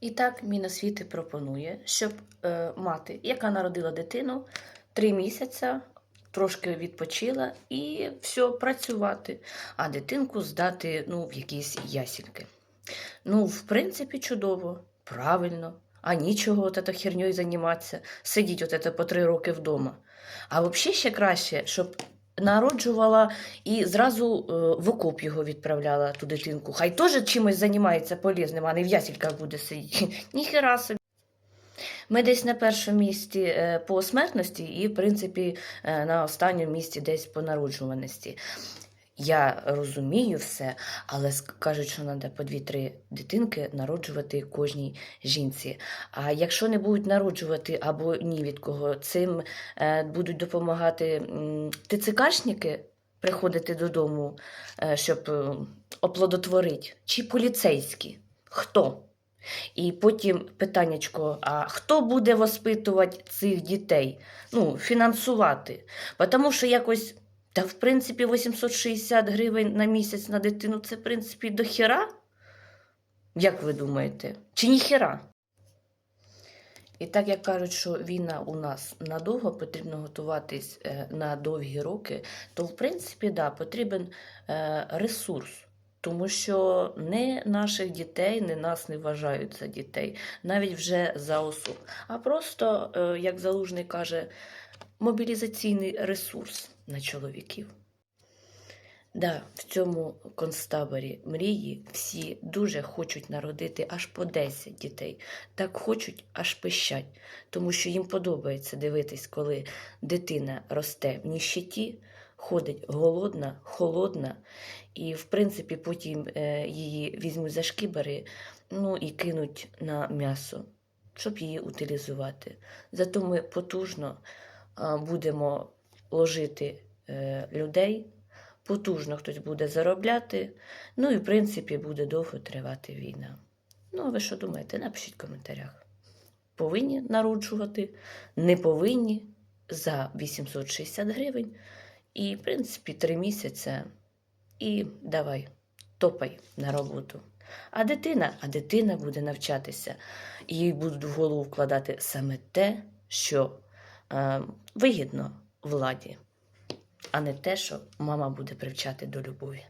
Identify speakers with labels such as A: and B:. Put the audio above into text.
A: І так Міносвіти пропонує, щоб е, мати, яка народила дитину, три місяці трошки відпочила і все, працювати, а дитинку здати ну, в якісь ясінки. Ну, в принципі, чудово, правильно. А нічого от ето херньою займатися, сидіть от ето по три роки вдома. А взагалі ще краще, щоб народжувала і зразу е, в окоп його відправляла ту дитинку. Хай теж чимось займається полезним, а не в ясільках буде сидіти. Ніхера собі. Ми десь на першому місці е, по смертності і, в принципі, е, на останньому місці десь по народжуваності. Я розумію все, але кажуть, що треба по дві-три дитинки народжувати кожній жінці. А якщо не будуть народжувати або ні від кого, цим е, будуть допомагати ТЦКшники приходити додому, е, щоб е, оплодотворити, чи поліцейські? Хто? І потім питаннячко, а хто буде воспитувати цих дітей? Ну, фінансувати. Тому що якось, та в принципі, 860 гривень на місяць на дитину це, в принципі, до хіра? Як ви думаєте? Чи ніхіра? І так як кажуть, що війна у нас надовго потрібно готуватись е, на довгі роки, то в принципі да, потрібен е, ресурс. Тому що не наших дітей, не нас не вважають за дітей, навіть вже за особ. А просто, е, як залужний каже, мобілізаційний ресурс на чоловіків. Да, в цьому концтаборі мрії всі дуже хочуть народити аж по 10 дітей. Так хочуть, аж пищать, тому що їм подобається дивитись, коли дитина росте в ніщиті, ходить голодна, холодна, і, в принципі, потім е, її візьмуть за шкібери ну, і кинуть на м'ясо, щоб її утилізувати. Зато ми потужно будемо ложити е, людей потужно хтось буде заробляти, ну і в принципі буде довго тривати війна. Ну, а ви що думаєте? Напишіть в коментарях. Повинні народжувати, не повинні за 860 гривень. І, в принципі, три місяці. І давай, топай на роботу. А дитина, а дитина буде навчатися, їй будуть в голову вкладати саме те, що е, вигідно владі а не те, що мама буде привчати до любові.